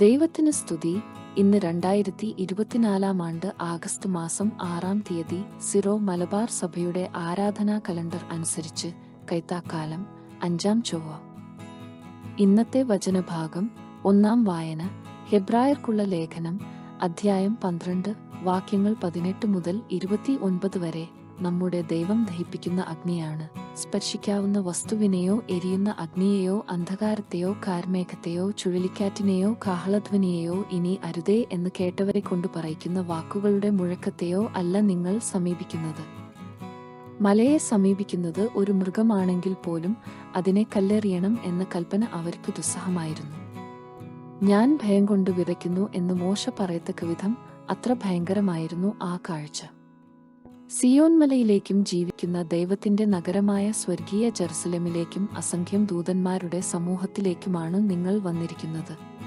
ദൈവത്തിന് സ്തുതി. ഇന്ന് രണ്ടായിരത്തി ഇരുപത്തിനാലാം ആണ്ട് ആഗസ്റ്റ് മാസം ആറാം തീയതി സിറോ മലബാർ സഭയുടെ ആരാധനാ കലണ്ടർ അനുസരിച്ച് കൈത്താക്കാലം അഞ്ചാം ചൊവ്വ. ഇന്നത്തെ വചനഭാഗം ഒന്നാം വായന. ഹെബ്രായർക്കുള്ള ലേഖനം അധ്യായം പന്ത്രണ്ട് വാക്യങ്ങൾ പതിനെട്ട് മുതൽ ഇരുപത്തി ഒൻപത് വരെ നമ്മുടെ ദൈവം ദഹിപ്പിക്കുന്ന അഗ്നിയാണ്. സ്പർശിക്കാവുന്ന വസ്തുവിനെയോ എരിയുന്ന അഗ്നിയെയോ അന്ധകാരത്തെയോ കാർമേഘത്തെയോ ചുഴലിക്കാറ്റിനെയോ കാഹളധ്വനിയെയോ ഇനി അരുതേ എന്ന് കേട്ടവരെ കൊണ്ട് പറയിക്കുന്ന വാക്കുകളുടെ മുഴക്കത്തെയോ അല്ല നിങ്ങൾ സമീപിക്കുന്നത്. മലയെ സമീപിക്കുന്നത് ഒരു മൃഗമാണെങ്കിൽ പോലും അതിനെ കല്ലെറിയണം എന്ന കൽപ്പന അവർക്ക് ദുസ്സഹമായിരുന്നു. ഞാൻ ഭയം കൊണ്ട് വിതയ്ക്കുന്നു എന്ന് മോശ പറയത്തക്ക വിധം അത്ര ഭയങ്കരമായിരുന്നു ആ കാഴ്ച. സിയോൻമലയിലേക്കും ജീവിക്കുന്ന ദൈവത്തിന്റെ നഗരമായ സ്വർഗീയ ജെറുസലമിലേക്കും അസംഖ്യം ദൂതന്മാരുടെ സമൂഹത്തിലേക്കുമാണ് നിങ്ങൾ വന്നിരിക്കുന്നത്.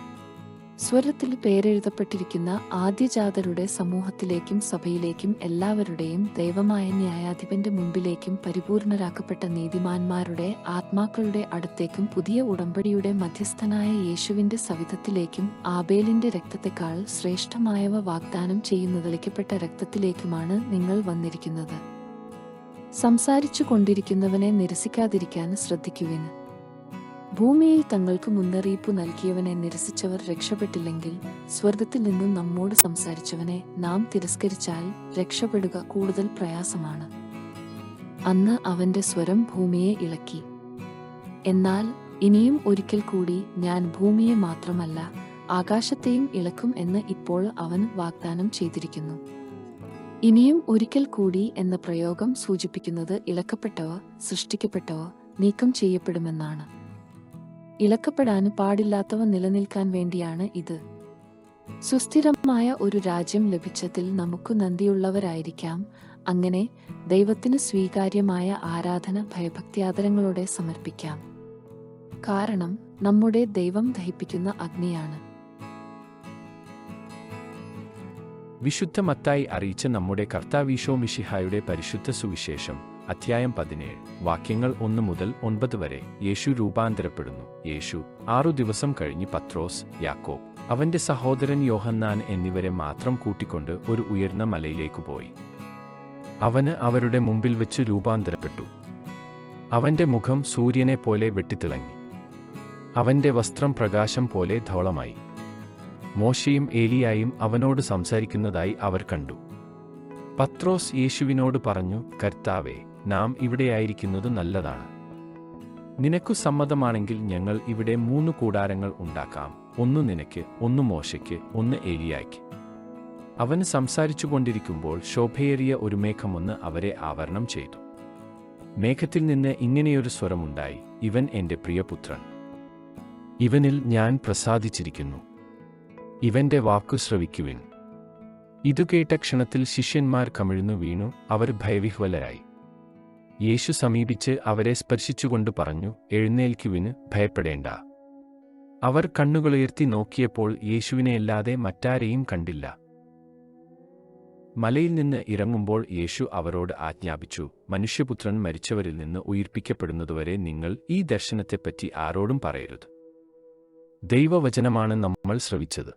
സ്വരത്തിൽ പേരെഴുതപ്പെട്ടിരിക്കുന്ന ആദ്യജാതരുടെ സമൂഹത്തിലേക്കും സഭയിലേക്കും എല്ലാവരുടെയും ദൈവമായ ന്യായാധിപന്റെ മുമ്പിലേക്കും പരിപൂർണരാക്കപ്പെട്ട നീതിമാന്മാരുടെ ആത്മാക്കളുടെ അടുത്തേക്കും പുതിയ ഉടമ്പടിയുടെ മധ്യസ്ഥനായ യേശുവിന്റെ സവിധത്തിലേക്കും ആബേലിന്റെ രക്തത്തെക്കാൾ ശ്രേഷ്ഠമായവ വാഗ്ദാനം ചെയ്യുന്ന തെളിക്കപ്പെട്ട രക്തത്തിലേക്കുമാണ് നിങ്ങൾ വന്നിരിക്കുന്നത്. സംസാരിച്ചു കൊണ്ടിരിക്കുന്നവനെ നിരസിക്കാതിരിക്കാൻ ശ്രദ്ധിക്കുവിന് ഭൂമിയിൽ തങ്ങൾക്ക് മുന്നറിയിപ്പ് നൽകിയവനെ നിരസിച്ചവർ രക്ഷപ്പെട്ടില്ലെങ്കിൽ സ്വർഗത്തിൽ നിന്നും നമ്മോട് സംസാരിച്ചവനെ നാം തിരസ്കരിച്ചാൽ രക്ഷപ്പെടുക കൂടുതൽ പ്രയാസമാണ്. അന്ന് അവന്റെ സ്വരം ഭൂമിയെ ഇളക്കി. എന്നാൽ ഇനിയും ഒരിക്കൽ കൂടി ഞാൻ ഭൂമിയെ മാത്രമല്ല ആകാശത്തെയും ഇളക്കും എന്ന് ഇപ്പോൾ അവൻ വാഗ്ദാനം ചെയ്തിരിക്കുന്നു. ഇനിയും ഒരിക്കൽ കൂടി എന്ന പ്രയോഗം സൂചിപ്പിക്കുന്നത് ഇളക്കപ്പെട്ടവ സൃഷ്ടിക്കപ്പെട്ടവ നീക്കം ചെയ്യപ്പെടുമെന്നാണ്. ഇളക്കപ്പെടാൻ പാടില്ലാത്തവ നിലനിൽക്കാൻ വേണ്ടിയാണ് ഇത്. സുസ്ഥിരമായ ഒരു രാജ്യം ലഭിച്ചതിൽ നമുക്ക് നന്ദിയുള്ളവരായിരിക്കാം. അങ്ങനെ ദൈവത്തിന് സ്വീകാര്യമായ ആരാധന ഭയഭക്തിയാദരങ്ങളോടെ സമർപ്പിക്കാം. കാരണം നമ്മുടെ ദൈവം ദഹിപ്പിക്കുന്ന അഗ്നിയാണ്. വിശുദ്ധ മത്തായി അറിയിച്ച നമ്മുടെ കർത്താവീശോ മിഷിഹായുടെ പരിശുദ്ധ സുവിശേഷം. അധ്യായം പതിനേഴ്. വാക്യങ്ങൾ ഒന്ന് മുതൽ ഒൻപത് വരെ യേശു രൂപാന്തരപ്പെടുന്നു. യേശു ആറു ദിവസം കഴിഞ്ഞ് പത്രോസ് യാക്കോബ് അവന്റെ സഹോദരൻ യോഹന്നാൻ എന്നിവരെ മാത്രം കൂട്ടിക്കൊണ്ട് ഒരു ഉയർന്ന മലയിലേക്ക് പോയി. അവന് അവരുടെ മുമ്പിൽ വെച്ച് രൂപാന്തരപ്പെട്ടു. അവന്റെ മുഖം സൂര്യനെ പോലെ വെട്ടിത്തിളങ്ങി. അവന്റെ വസ്ത്രം പ്രകാശം പോലെ ധവളമായി മോശയും ഏലിയായും അവനോട് സംസാരിക്കുന്നതായി അവർ കണ്ടു. പത്രോസ് യേശുവിനോട് പറഞ്ഞു കർത്താവേ നാം ഇവിടെയായിരിക്കുന്നത് നല്ലതാണ്. നിനക്കു സമ്മതമാണെങ്കിൽ ഞങ്ങൾ ഇവിടെ മൂന്ന് കൂടാരങ്ങൾ ഉണ്ടാക്കാം. ഒന്ന് നിനക്ക് ഒന്ന് മോശയ്ക്ക് ഒന്ന് ഏലിയായ്ക്ക്. അവൻ സംസാരിച്ചുകൊണ്ടിരിക്കുമ്പോൾ ശോഭയേറിയ ഒരു മേഘമൊന്ന് അവരെ ആവരണം ചെയ്തു. മേഘത്തിൽ നിന്ന് ഇങ്ങനെയൊരു സ്വരമുണ്ടായി ഇവൻ എന്റെ പ്രിയപുത്രൻ. ഇവനിൽ ഞാൻ പ്രസാദിച്ചിരിക്കുന്നു. ഇവന്റെ വാക്കു ശ്രവിക്കുവിൻ. ഇതു കേട്ട ക്ഷണത്തിൽ ശിഷ്യന്മാർ കമിഴ്ന്നു വീണു അവർ ഭയവിഹ്വലരായി. യേശു സമീപിച്ച് അവരെ സ്പർശിച്ചുകൊണ്ട് പറഞ്ഞു എഴുന്നേൽക്കുവിന് ഭയപ്പെടേണ്ട. അവർ കണ്ണുകളുയർത്തി നോക്കിയപ്പോൾ യേശുവിനെയല്ലാതെ മറ്റാരെയും കണ്ടില്ല. മലയിൽ നിന്ന് ഇറങ്ങുമ്പോൾ യേശു അവരോട് ആജ്ഞാപിച്ചു മനുഷ്യപുത്രൻ മരിച്ചവരിൽ നിന്ന് ഉയിർപ്പിക്കപ്പെടുന്നതുവരെ നിങ്ങൾ ഈ ദർശനത്തെപ്പറ്റി ആരോടും പറയരുത്. ദൈവവചനമാണ് നമ്മൾ ശ്രവിച്ചത്.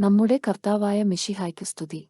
നമ്മുടെ കർത്താവായ മിഷിഹായ്ക്ക് സ്തുതി.